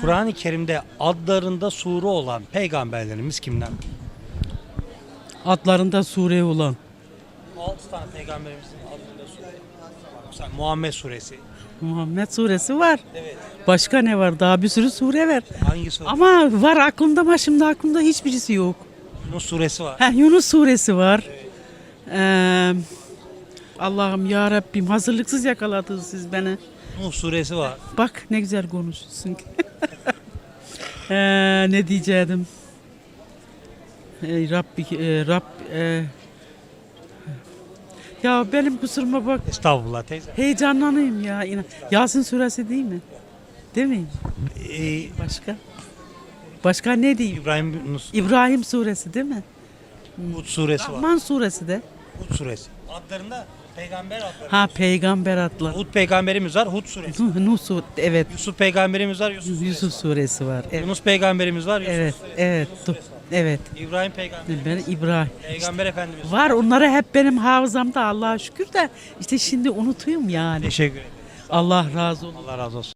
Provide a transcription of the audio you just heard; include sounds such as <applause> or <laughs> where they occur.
Kur'an-ı Kerim'de adlarında sure olan peygamberlerimiz kimler? Adlarında sure olan. 6 tane peygamberimizin adında sure. Mesela Muhammed suresi. Muhammed suresi var. Evet. Başka ne var? Daha bir sürü sure var. Hangi sure? Ama var aklımda ama şimdi aklımda hiçbirisi yok. Yunus suresi var. Heh, Yunus suresi var. Ee, Allah'ım ya Rabbim hazırlıksız yakaladınız siz beni. Nuh suresi var. Bak ne güzel konuşuyorsun. <laughs> Ee, ne diyecektim? Ey Rabbi, e, Rab, e, ya benim kusuruma bak. Estağfurullah teyze. Heyecanlanayım ya. inan- Yasin suresi değil mi? Değil mi? Ee, Başka? Başka ne diyeyim? İbrahim İbrahim suresi değil mi? Hud suresi var. Rahman suresi de. Hud suresi. Adlarında peygamber adları. Ha peygamber adlı. Hud peygamberimiz var. Hud suresi. Nuh, evet. Yusuf peygamberimiz var. Yusuf, Yusuf suresi. suresi var. Evet. Yunus peygamberimiz var. Yusuf Evet, suresi. evet, Yunus suresi var. evet. İbrahim peygamber. Ben İbrahim. Peygamber efendimiz. Var onları hep benim hafızamda Allah'a şükür de işte şimdi unutuyum yani. Teşekkür ederim. Allah razı olsun. Allah razı olsun.